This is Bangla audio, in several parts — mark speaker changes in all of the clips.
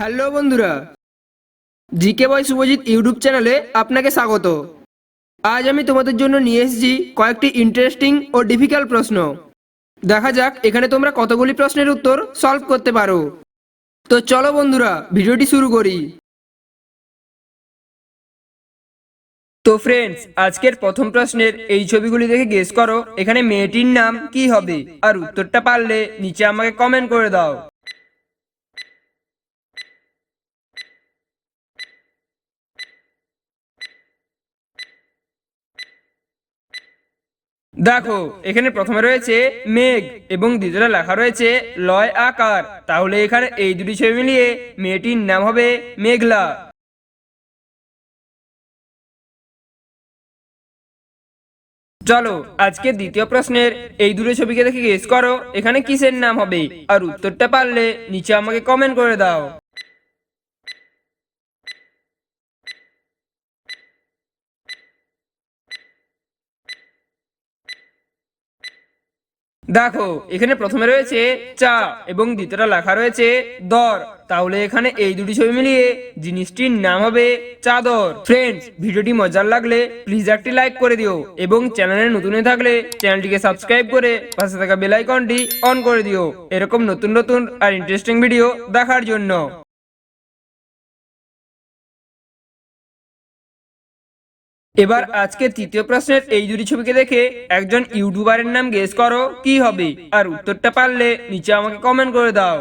Speaker 1: হ্যালো বন্ধুরা, জিকে বয় শুভজিৎ ইউটিউব চ্যানেলে আপনাকে স্বাগত। আজ আমি তোমাদের জন্য নিয়ে এসেছি কয়েকটি ইন্টারেস্টিং ও ডিফিকাল্ট প্রশ্ন। দেখা যাক এখানে তোমরা কতগুলি প্রশ্নের উত্তর সলভ করতে পারো। তো চলো বন্ধুরা, ভিডিওটি শুরু করি। তো ফ্রেন্ডস আজকের প্রথম প্রশ্নের এই ছবিগুলি দেখে গেস করো, এখানে মেয়েটির নাম কি হবে? আর উত্তরটা পারলে নিচে আমাকে কমেন্ট করে দাও। দেখো, এখানে প্রথমে রয়েছে মেঘ এবং দ্বিতীয়টা লেখা রয়েছে লয় আকার। তাহলে এখানে এই দুটি ছবি মিলিয়ে মেয়েটির নাম হবে মেঘলা। চলো, আজকে দ্বিতীয় প্রশ্নের এই দুটো ছবিকে দেখে গেস করো, এখানে কিসের নাম হবে? আর উত্তরটা পারলে নিচে আমাকে কমেন্ট করে দাও। দেখো, এখানে প্রথমে রয়েছে চা এবং দ্বিতীয়টা লেখা রয়েছে দর। তাহলে এখানে এই দুটি ছবি মিলিয়ে জিনিসটির নাম হবে চাদর। ফ্রেন্ডস ভিডিওটি মজার লাগলে প্লিজ একটি লাইক করে দিও এবং চ্যানেলে নতুন হয়ে থাকলে চ্যানেলটিকে সাবস্ক্রাইব করে পাশে থাকা বেল আইকনটি অন করে দিও। এরকম নতুন নতুন আর ইন্টারেস্টিং ভিডিও দেখার জন্য। এবার আজকে তৃতীয় প্রশ্নের এই দুটি ছবিকে দেখে একজন ইউটিউবারের নাম গেস করো, কি হবে? আর উত্তরটা পারলে নিচে আমাকে কমেন্ট করে দাও।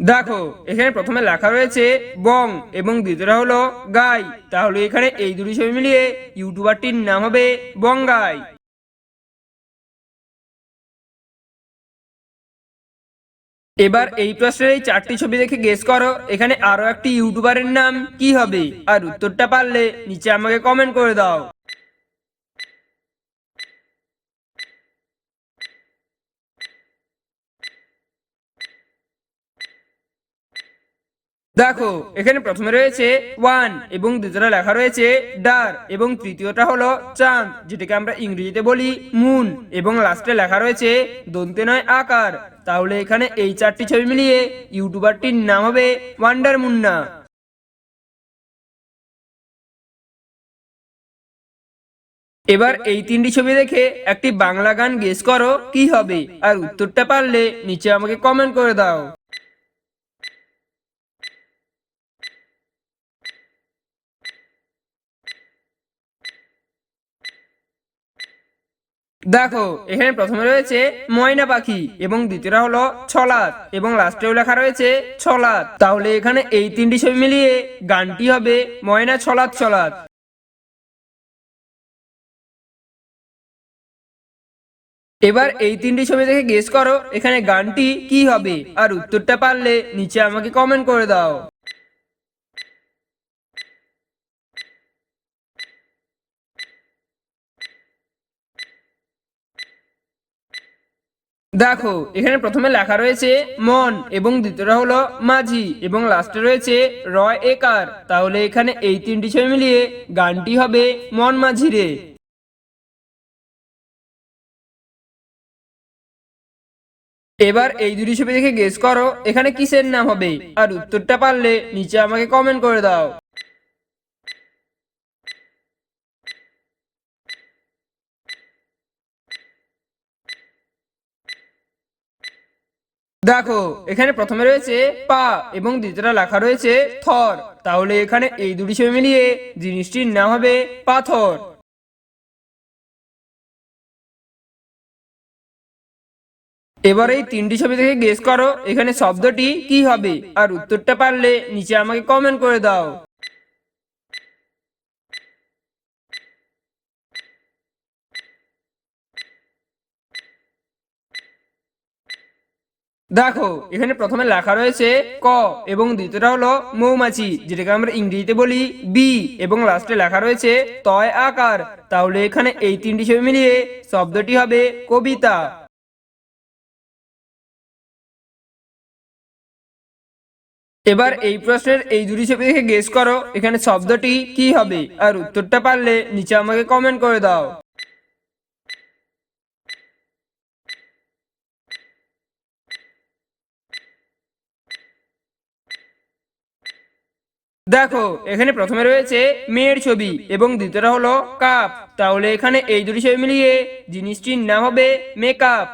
Speaker 1: দেখো, এখানে প্রথমে লেখা রয়েছে বং এবং দ্বিতীয়টা হলো গাই। তাহলে এখানে এই দুটি ছবি মিলিয়ে ইউটিউবারটির নাম হবে বঙ্গাই। এবার এই প্রশ্নের এই চারটি ছবি দেখে গেস করো। এখানে আরও একটি ইউটিউবারের নাম কি হবে? আর উত্তরটা পারলে নিচে আমাকে কমেন্ট করে দাও। দেখো, এখানে প্রথমে রয়েছে ওয়ান এবং দ্বিতীয়টা লেখা রয়েছে ডার এবং তৃতীয়টা হলো চাঁদ, যেটাকে আমরা ইংরেজিতে বলি মুন এবং লাস্টে লেখা রয়েছে দন্তে নয় আকার। তাহলে এখানে এই চারটি ছবি মিলিয়ে ইউটিউবারটির নাম হবে ওয়ান্ডার মুন্না এবার এই তিনটি ছবি দেখে একটি বাংলা গান গেস করো, কি হবে? আর উত্তরটা পারলে নিচে আমাকে কমেন্ট করে দাও। দেখো, এখানে প্রথমে রয়েছে ময়না পাখি এবং দ্বিতীয়টা হলো ছলাত এবং লাস্টেও লেখা রয়েছে ছলাত তাহলে এখানে এই তিনটি ছবি মিলিয়ে গানটি হবে ময়না ছলাত ছলাত এবার এই তিনটি ছবি দেখে গেস করো, এখানে গানটি কি হবে? আর উত্তরটা পারলে নিচে আমাকে কমেন্ট করে দাও। দেখো, এখানে প্রথমে লেখা রয়েছে মন, এবং দ্বিতীয়টা হলো মাঝি, এবং লাস্টে রয়েছে রয় একার। তাহলে এখানে এই তিনটি ছবি মিলিয়ে গানটি হবে মন মাঝি রে এবার এই দুটি ছবি দেখে গেস করো, এখানে কিসের নাম হবে? আর উত্তরটা পারলে নিচে আমাকে কমেন্ট করে দাও। দেখো, এখানে প্রথমে রয়েছে পা এবং দ্বিতীয়টা লেখা রয়েছে থর। তাহলে এখানে এই দুটি ছবি মিলিয়ে জিনিসটির নাম হবে পাথর। এবার এই তিনটি ছবি থেকে গেস করো, এখানে শব্দটি কি হবে? আর উত্তরটা পারলে নিচে আমাকে কমেন্ট করে দাও। দেখো, এখানে প্রথমে লেখা রয়েছে ক এবং দ্বিতীয়টা হলো মৌমাছি, যেটাকে আমরা ইংরেজিতে বলি বি এবং লাস্টে লেখা রয়েছে তয় আকার। তাহলে এখানে এই তিনটি ছবি মিলিয়ে শব্দটি হবে কবিতা। এবার এই প্রশ্নের এই দুটি ছবি দেখে গেস করো, এখানে শব্দটি কি হবে? আর উত্তরটা পারলে নিচে আমাকে কমেন্ট করে দাও। দেখো, এখানে প্রথমে রয়েছে মেয়ের ছবি এবং দ্বিতীয়টা হলো কাপ। তাহলে এখানে এই দুটি ছবি মিলিয়ে জিনিসটির নাম হবে মেকআপ।